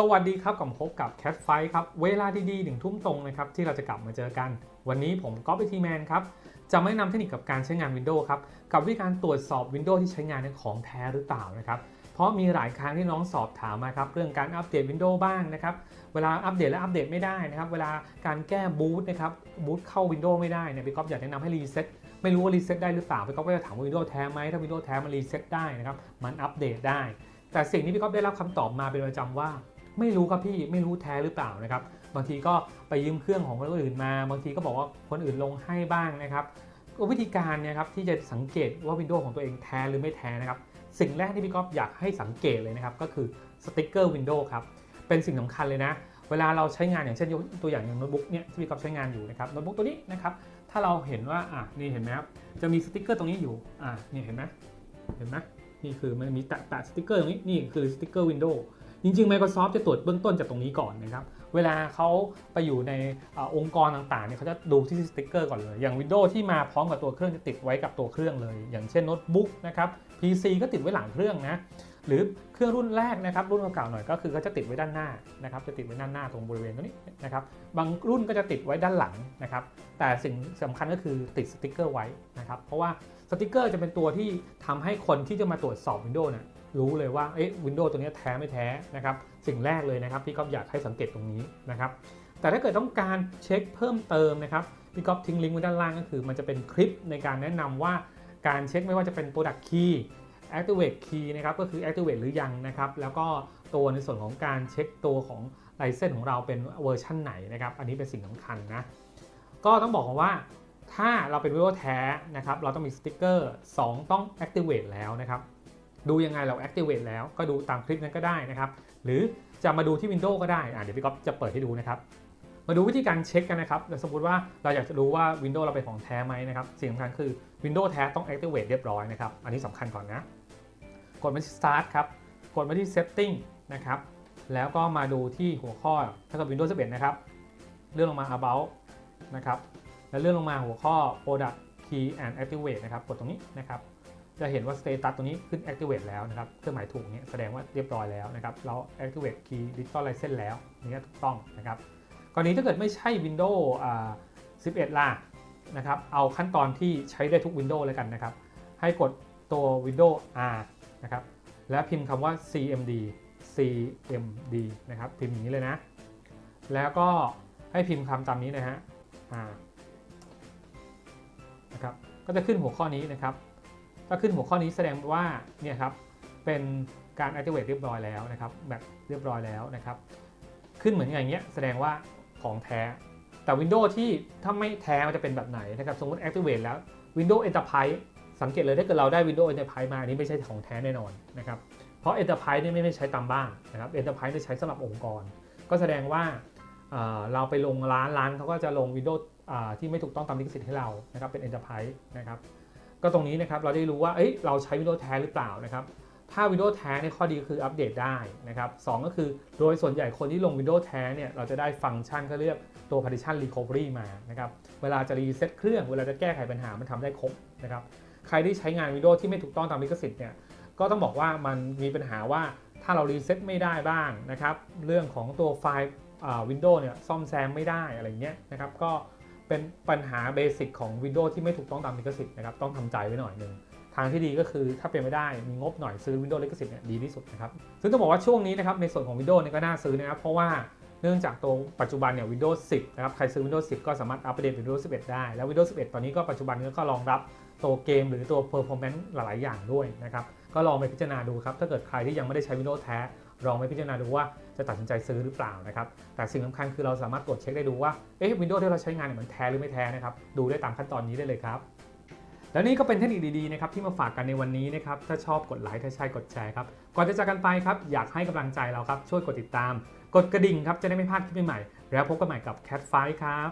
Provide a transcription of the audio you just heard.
สวัสดีครับกับพบกับ Cat f i ครับ เวลาดีๆหนึ่งทุ่มตรงนะครับที่เราจะกลับมาเจอกัน วันนี้ผมก๊อฟไอทีแมนครับ จะไม่นำเทคนิคกับการใช้งาน Windows ครับ กับวิธีการตรวจสอบ Windows ที่ใช้งานในของแท้หรือเปล่านะครับ เพราะมีหลายครั้งที่น้องสอบถามมาครับเรื่องการอัปเดต Windows บ้างนะครับ เวลาอัปเดตและอัปเดตไม่ได้นะครับ เวลาการแก้บูตนะครับบูตเข้า Windows ไม่ได้เนี่ยพี่ก๊อฟอยากแนะนำให้รีเซ็ตไม่รู้ว่ารีเซ็ตได้หรือเปล่าพี่ก๊อฟก็จะถามว่า Windows แท้ไหมถ้า Windows แท้มันรีเซ็ตได้นะครับมันอัปเดตได้ แต่สิ่งที่พี่ก๊อฟได้รับคำตอบมาเป็นประจำว่า ไม่รู้ครับพี่ไม่รู้แท้หรือเปล่านะครับ บางทีก็ไปยืมเครื่องของคนอื่นมา บางทีก็บอกว่าคนอื่นลงให้บ้างนะครับวิธีการเนี่ยครับที่จะสังเกตว่า Windows ของตัวเองแท้หรือไม่แท้นะครับ สิ่งแรกที่พี่ก๊อฟอยากให้สังเกตเลยนะครับ ก็คือสติกเกอร์ Windows ครับ เป็นสิ่งสำคัญเลยนะ เวลาเราใช้งานอย่างเช่นตัวอย่างอย่างโน้ตบุ๊กเนี่ยที่พี่ก๊อฟใช้งานอยู่นะครับโน้ตบุ๊กตัวนี้นะครับ ถ้าเราเห็นว่าอะนี่เห็นไหมครับจะมีสติกเกอร์ตรงนี้อยู่อะนี่เห็นไหมเห็นไหมนี่คือมันมีแตะแตะสติกเกอร์ตรงนี้นี่คือสติกเกอร์ Windows จริงๆ Microsoft จะตรวจเบื้องต้นจากตรงนี้ก่อนนะครับ เวลาเขาไปอยู่ในอองค์กรต่างๆเนี่ยเขาจะดูที่สติกเกอร์ก่อนเลย อย่าง Windows ที่มาพร้อมกับตัวเครื่องจะติดไว้กับตัวเครื่องเลย อย่างเช่นโน้ตบุ๊กนะครับ PC ก็ติดไว้หลังเครื่องนะหรือเครื่องรุ่นแรกนะครับรุ่นเก่าๆหน่อยก็คือเขาจะติดไว้ด้านหน้านะครับจะติดไว้ด้านหน้าตรงบริเวณตรงนี้นะครับบางรุ่นก็จะติดไว้ด้านหลังนะครับแต่สิ่งสำคัญก็คือติดสติกเกอร์ไว้นะครับเพราะว่าสติกเกอร์จะเป็นตัวที่ทำให้คนที่จะมาตรวจสอบ Windows นี่ย รู้เลยว่าเอ๊ะวินโดว์ตัวนี้แท้ไม่แท้นะครับสิ่งแรกเลยนะครับพี่ก๊อฟอยากให้สังเกตตรงนี้นะครับแต่ถ้าเกิดต้องการเช็คเพิ่มเติมนะครับพี่ก๊อฟทิ้งลิงก์ไว้ด้านล่างก็คือ มันจะเป็นคลิปในการแนะนำว่าการเช็คไม่ว่าจะเป็น Product Key Activate Key นะครับก็คือ Activate หรือยังนะครับแล้วก็ตัวในส่วนของการเช็คตัวของไลเซนของเราเป็นเวอร์ชันไหนนะครับอันนี้เป็นสิ่งสำคัญนะก็ต้องบอกว่าถ้าเราเป็น Windows แท้นะครับเราต้องมีสติ๊กเกอร์2ต้อง Activate แล้วนะครับ ดูยังไงเรา Activate แล้วก็ดูตามคลิปนั้นก็ได้นะครับ หรือจะมาดูที่ Windows ก็ได้อะเดี๋ยวพี่ก๊อฟจะเปิดให้ดูนะครับ มาดูวิธีการเช็คกันนะครับสมมติว่าเราอยากจะรู้ว่า Windows เราเป็นของแท้ไหมนะครับสิ่งสำคัญคือ Windows แท้ต้อง Activate เรียบร้อยนะครับ อันนี้สำคัญก่อนนะ กดมาที่ Start ครับกดมาที่ Setting นะครับแล้วก็มาดูที่หัวข้อถ้าเกิด Windows 11 นะครับ เลื่อนลงมา About นะครับ แล้วเลื่อนลงมาหัวข้อ Product Key and Activate นะครับ กดตรงนี้นะครับ จะเห็นว่า status ตัวนี้ขึ้น activate แล้วนะครับ เครื่องหมายถูกนี้แสดงว่าเรียบร้อยแล้วนะครับ เรา activate key digital license แล้วนี่ถูกต้องนะครับกรณีถ้าเกิดไม่ใช่ Windows อ่า11 ล่ะนะครับ เอาขั้นตอนที่ใช้ได้ทุก Windows เลยกันนะครับ ให้กดตัว Windows R นะครับ และพิมพ์คำว่า CMD CMD นะครับ พิมพ์อย่างนี้เลยนะ แล้วก็ให้พิมพ์คำตามนี้นะฮะ R นะครับ ก็จะขึ้นหัวข้อนี้นะครับ ถ้าขึ้นหัวข้อนี้แสดงว่าเนี่ยครับเป็นการ activate เรียบร้อยแล้วนะครับแบบเรียบร้อยแล้วนะครับ ขึ้นเหมือนอย่างเงี้ยแสดงว่าของแท้ แต่ Windows ที่ถ้าไม่แท้มันจะเป็นแบบไหนนะครับสมมติ activate แล้ว Windows Enterprise สังเกตเลยถ้าเกิดเราได้ Windows Enterprise มาอันนี้ไม่ใช่ของแท้แน่นอนนะครับเพราะ Enterprise นี่ไม่ได้ใช้ตามบ้านนะครับ Enterprise ได้ใช้สำหรับองค์กร ก็แสดงว่าเราไปลงร้านร้านเขาก็จะลง Windows ที่ไม่ถูกต้องตามลิขสิทธิ์ให้เรานะครับเป็น Enterprise นะครับ ก็ตรงนี้นะครับเราได้รู้ว่าเอ้ยเราใช้ Windows แท้หรือเปล่านะครับถ้า Windows แท้ในยข้อดีคืออัปเดตได้นะครับสองก็คือโดยส่วนใหญ่คนที่ลง Windows แท้เนี่ยเราจะได้ฟังก์ชันก็เรียกตัว Partition Recovery มานะครับเวลาจะรีเซ็ตเครื่องเวลาจะแก้ไขปัญหามันทำได้ครบนะครับใครที่ใช้งาน Windows ที่ไม่ถูกต้องตามลิขสิทธิ์เนี่ยก็ต้องบอกว่ามันมีปัญหาว่าถ้าเรารีเซ็ตไม่ได้บ้างนะครับเรื่องของตัวไฟล์วินโดว์เนี่ยซ่อมแซมไม่ได้อะไรเงี้ยนะครับก็ เป็นปัญหาเบสิกของ Windows ที่ไม่ถูกต้องตามลิขสิทธิ์นะครับต้องทำใจไว้หน่อยหนึ่งทางที่ดีก็คือถ้าเป็นไม่ได้มีงบหน่อยซื้อ Windows ลิขสิทธิ์เนี่ยดีที่สุดนะครับซึ่งต้องบอกว่าช่วงนี้นะครับในส่วนของ Windows เนี่ยก็น่าซื้อนะครับเพราะว่าเนื่องจากตัวปัจจุบันเนี่ย Windows 10 นะครับ ใครซื้อ Windows 10 ก็สามารถอัปเดต Windows 11 ได้ แล้ว Windows 11 ตอนนี้ก็ปัจจุบันก็รองรับตัวเกมหรือตัว performance หลาย ๆ อย่างด้วยนะครับ ก็ลองไปพิจารณาดูครับ ถ้าเกิดใครที่ยังไม่ได้ใช้ Windows แท้ ลองไปพิจารณาดูว่าจะตัดสินใจซื้อหรือเปล่านะครับแต่สิ่งสำคัญคือเราสามารถตรวจเช็คได้ดูว่าเอ๊ะ Windows ที่เราใช้งานเนี่ยมันแท้หรือไม่แท้นะครับดูได้ตามขั้นตอนนี้ได้เลยครับแล้วนี่ก็เป็นเทคนิคดีๆนะครับที่มาฝากกันในวันนี้นะครับถ้าชอบกดไลค์ถ้าใช่กดแชร์ครับก่อนจะจากกันไปครับอยากให้กำลังใจเราครับช่วยกดติดตาม กดกระดิ่งครับจะได้ไม่พลาดคลิปใหม่ๆแล้วพบกันใหม่กับ Cat f i ครับ